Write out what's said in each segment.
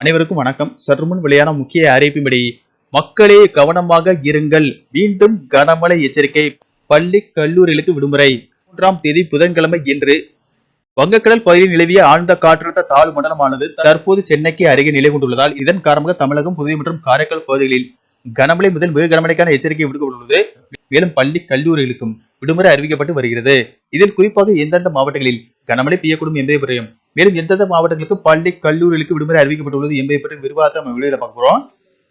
அனைவருக்கும் வணக்கம். சற்றுமுன் வெளியான முக்கிய அறிவிப்பின்படி மக்களே கவனமாக இருங்கள். மீண்டும் கனமழை எச்சரிக்கை. பள்ளி கல்லூரிகளுக்கு விடுமுறை. மூன்றாம் தேதி புதன்கிழமை இன்று. வங்கக்கடல் பகுதியில் நிலவிய ஆழ்ந்த காற்றழுத்த தாழ்வு மண்டலமானது தற்போது சென்னைக்கு அருகே நிலை கொண்டுள்ளதால் இதன் காரணமாக தமிழகம் புதுவை மற்றும் காரைக்கால் பகுதிகளில் கனமழை முதல் மிக கனமழைக்கான எச்சரிக்கை விடுக்கப்பட்டுள்ளது. மேலும் பள்ளி கல்லூரிகளுக்கும் விடுமுறை அறிவிக்கப்பட்டு வருகிறது. இதில் குறிப்பாக எந்தெந்த மாவட்டங்களில் கனமழை பெய்யக்கூடும் என்பதை பற்றியும் மேலும் எந்தெந்த மாவட்டங்களுக்கு பள்ளி கல்லூரிகளுக்கு விடுமுறை அறிவிக்கப்பட்டுள்ளது என்பதை பற்றி விரிவாக நம்ம வீடியோல பார்க்க போறோம்.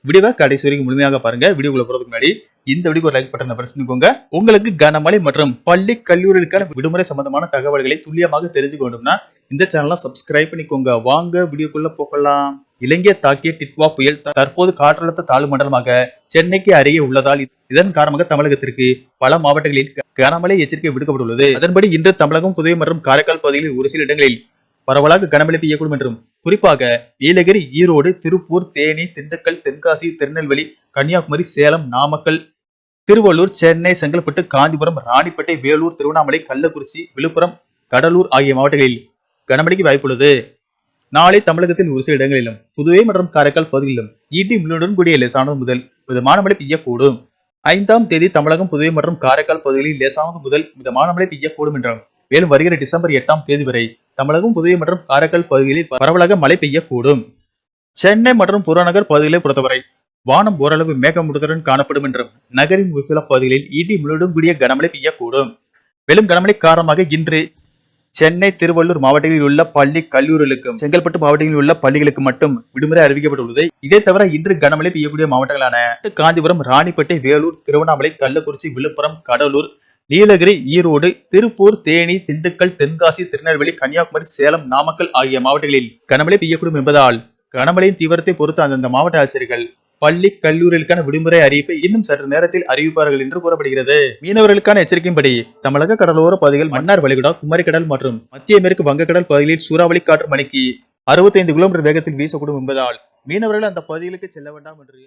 வீடியோவை கடைசி வரைக்கும் முழுமையாக பாருங்க. வீடியோக்குள்ள போறதுக்கு முன்னாடி இந்த வீடியோக்கு ஒரு லைக் பட்டனை பிரஸ் பண்ணிக்கோங்க. உங்களுக்கு கனமழை மற்றும் பள்ளி கல்லூரிகளுக்கான விடுமுறை சம்பந்தமான தகவல்களை துல்லியமாக தெரிஞ்சுக்க வேண்டும்னா இந்த சேனலை சப்ஸ்கிரைப் பண்ணிக்கோங்க. வாங்க வீடியோக்குள்ள போகலாம். இலங்கை தாக்கிய டிட்வா புயல் தற்போது காற்றழுத்த தாழ்வு மண்டலமாக சென்னைக்கு அருகே உள்ளதால் இதன் காரணமாக தமிழகத்திற்கு பல மாவட்டங்களில் கனமழை எச்சரிக்கை விடுக்கப்பட்டுள்ளது. அதன்படி இன்று தமிழகம் புதுவை மற்றும் காரைக்கால் பகுதிகளில் ஒரு சில இடங்களில் பரவலாக கனமழை பெய்யக்கூடும் என்றும் குறிப்பாக நீலகிரி ஈரோடு திருப்பூர் தேனி திண்டுக்கல் தென்காசி திருநெல்வேலி கன்னியாகுமரி சேலம் நாமக்கல் திருவள்ளூர் சென்னை செங்கல்பட்டு காஞ்சிபுரம் ராணிப்பேட்டை வேலூர் திருவண்ணாமலை கள்ளக்குறிச்சி விழுப்புரம் கடலூர் ஆகிய மாவட்டங்களில் கனமழைக்கு வாய்ப்புள்ளது. நாளை தமிழகத்தில் ஒரு சில இடங்களிலும் புதுவை மற்றும் காரைக்கால் பகுதிகளிலும் இடி மில்லுடன் கூடிய லேசானது முதல் மிதமான மழை பெய்யக்கூடும். ஐந்தாம் தேதி தமிழகம் புதுவை மற்றும் காரைக்கால் பகுதிகளில் லேசானது முதல் மிதமான மழை பெய்யக்கூடும் என்றும் மேலும் வருகிற டிசம்பர் எட்டாம் தேதி வரை தமிழகம் புதுவை மற்றும் காரைக்கால் பகுதிகளில் பரவலாக மழை பெய்யக்கூடும். சென்னை மற்றும் புறநகர் பகுதிகளை பொறுத்தவரை வானம் ஓரளவு மேகமூட்டத்துடன் காணப்படும் என்றும் நகரின் ஒரு சில பகுதிகளில் இடி முழுவதும் கூடிய கனமழை பெய்யக்கூடும். மேலும் கனமழை காரணமாக இன்று சென்னை திருவள்ளூர் மாவட்டங்களில் உள்ள பள்ளி கல்லூரிகளுக்கும் செங்கல்பட்டு மாவட்டங்களில் உள்ள பள்ளிகளுக்கு மட்டும் விடுமுறை அறிவிக்கப்பட்டுள்ளது. இதை தவிர இன்று கனமழை பெய்யக்கூடிய மாவட்டங்களான காஞ்சிபுரம் ராணிப்பேட்டை வேலூர் திருவண்ணாமலை கள்ளக்குறிச்சி விழுப்புரம் கடலூர் நீலகிரி ஈரோடு திருப்பூர் தேனி திண்டுக்கல் தென்காசி திருநெல்வேலி கன்னியாகுமரி சேலம் நாமக்கல் ஆகிய மாவட்டங்களில் கனமழை பெய்யக்கூடும் என்பதால் கனமழையின் தீவிரத்தை பொறுத்து அந்தந்த மாவட்ட ஆசிரியர்கள் பள்ளி கல்லூரிகளுக்கான விடுமுறை அறிவிப்பை இன்னும் சற்று நேரத்தில் அறிவிப்பார்கள் என்று கூறப்படுகிறது. மீனவர்களுக்கான எச்சரிக்கையின்படி தமிழக கடலோர பகுதிகள் மன்னார் வளைகுடா குமரிக்கடல் மற்றும் மத்திய மேற்கு வங்கக்கடல் பகுதிகளில் சூறாவளி காற்று மணிக்கு அறுபத்தைந்து கிலோமீட்டர் வேகத்தில் வீசக்கூடும் என்பதால் மீனவர்கள் அந்த பகுதிகளுக்கு செல்ல வேண்டாம் என்று